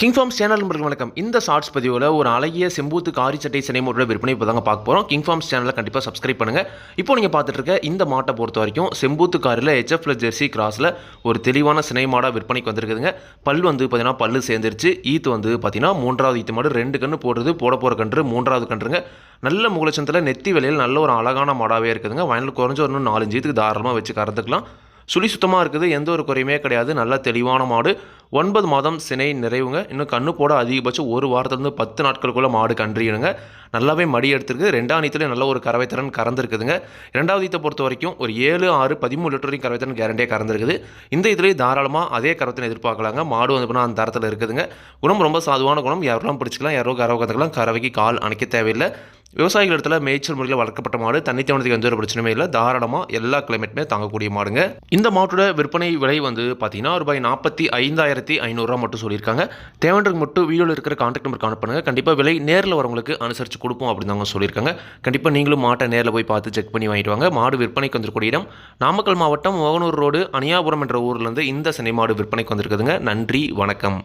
கிங்ஃபார்ம் channel நண்பர்கள் வணக்கம். இந்த ஷார்ட்ஸ் பதிவில் ஒரு அழகிய செம்பூத்து காரி சட்டை சினை விற்பனை இப்போ தாங்க பார்க்க போகிறோம் கிங் ஃபார்ம்ஸ் சேனலை கண்டிப்பாக சப்ஸ்கிரைப் பண்ணுங்கள் இப்போ நீங்கள் பார்த்துட்டு இருக்க இந்த மாட்டை பொறுத்த வரைக்கும் செம்பூத்து காரில் ஹெச்எஃப்ல ஜெர்சி கிராஸில் ஒரு தெளிவான சினை மாடாக விற்பனைக்கு வந்திருக்குதுங்க. பல் வந்து பார்த்தீங்கன்னா பல்லு சேர்ந்துருச்சு. ஈத்து வந்து பார்த்தீங்கன்னா மூன்றாவது ஈத்து மாடு ரெண்டு கன்று போடுறது போட போகிற கன்று மூன்றாவது கன்றுங்க. நல்ல முகலட்சத்தில் நெத்தி விலையில் நல்ல ஒரு அழகான மாடாகவே இருக்குதுங்க. வயலில் குறைஞ்ச ஒரு இன்னும் நாலஞ்சு ஈத்துக்கு தாராளமாக வச்சு கறந்துக்கலாம். சுழி சுத்தமாக இருக்குது எந்த ஒரு குறையுமே கிடையாது. நல்ல தெளிவான மாடு. ஒன்பது மாதம் சினை நிறைவுங்க. இன்னும் கண்ணு போட அதிகபட்சம் ஒரு வாரத்துலேருந்து பத்து நாட்களுக்குள்ளே மாடு கன்றிடுங்க நல்லாவே மடி எடுத்துருக்கு. ரெண்டாம் நீத்தில் நல்ல ஒரு கறவை திறன் கறந்துருக்குதுங்க. ரெண்டாவது ஈத்தை பொறுத்த வரைக்கும் ஒரு ஏழு ஆறு பதிமூணு லிட்டர் வரைக்கும் கறவை திறன் கேரண்டியாக கறந்துருக்குது. இந்த இதுலேயே தாராளமாக அதே கரவத்தினை எதிர்பார்க்கலாங்க. மாடு வந்து அந்த தரத்தில் இருக்குதுங்க. குணம் ரொம்ப சாதுவான குணம். யாரெல்லாம் பிடிச்சிக்கலாம் யாரோ கறவை கற்றுக்கலாம் கறவைக்கு கால் அணைக்க தேவையில்லை. விவசாயிகள் இடத்துல மேய்ச்சல் முறையில் வளர்க்கப்பட்ட மாடு தண்ணி தேவனத்துக்கு எந்த ஒரு பிரச்சனையுமே இல்லை. தாராளமாக எல்லா கிளைமேட்டுமே தாங்கக்கூடிய மாடுங்க. இந்த மாட்டோட விற்பனை விலை வந்து பார்த்தீங்கன்னா ரூபாய் நாற்பத்தி ஐந்தாயிரத்தி ஐநூறுரூவா மட்டும் சொல்லியிருக்காங்க. தேவன்றதுக்கு மட்டும் வீடியோவில் இருக்கிற கான்டாக்ட் நம்பர் காண பண்ணுங்கள் கண்டிப்பாக விலை நேரில் வரவங்களுக்கு அனுசரித்து கொடுப்போம் அப்படின்னு அவங்க சொல்லியிருக்காங்க. கண்டிப்பாக நீங்களும் மாட்டை நேரில் போய் பார்த்து செக் பண்ணி வாங்கிட்டு வாங்க. மாடு விற்பனைக்கு வந்திருக்கூடிய இடம் நாமக்கல் மாவட்டம் மோகனூர் ரோடு அணியாபுரம் என்ற ஊர்லேருந்து இந்த சினை மாடு விற்பனைக்கு வந்திருக்குதுங்க. நன்றி வணக்கம்.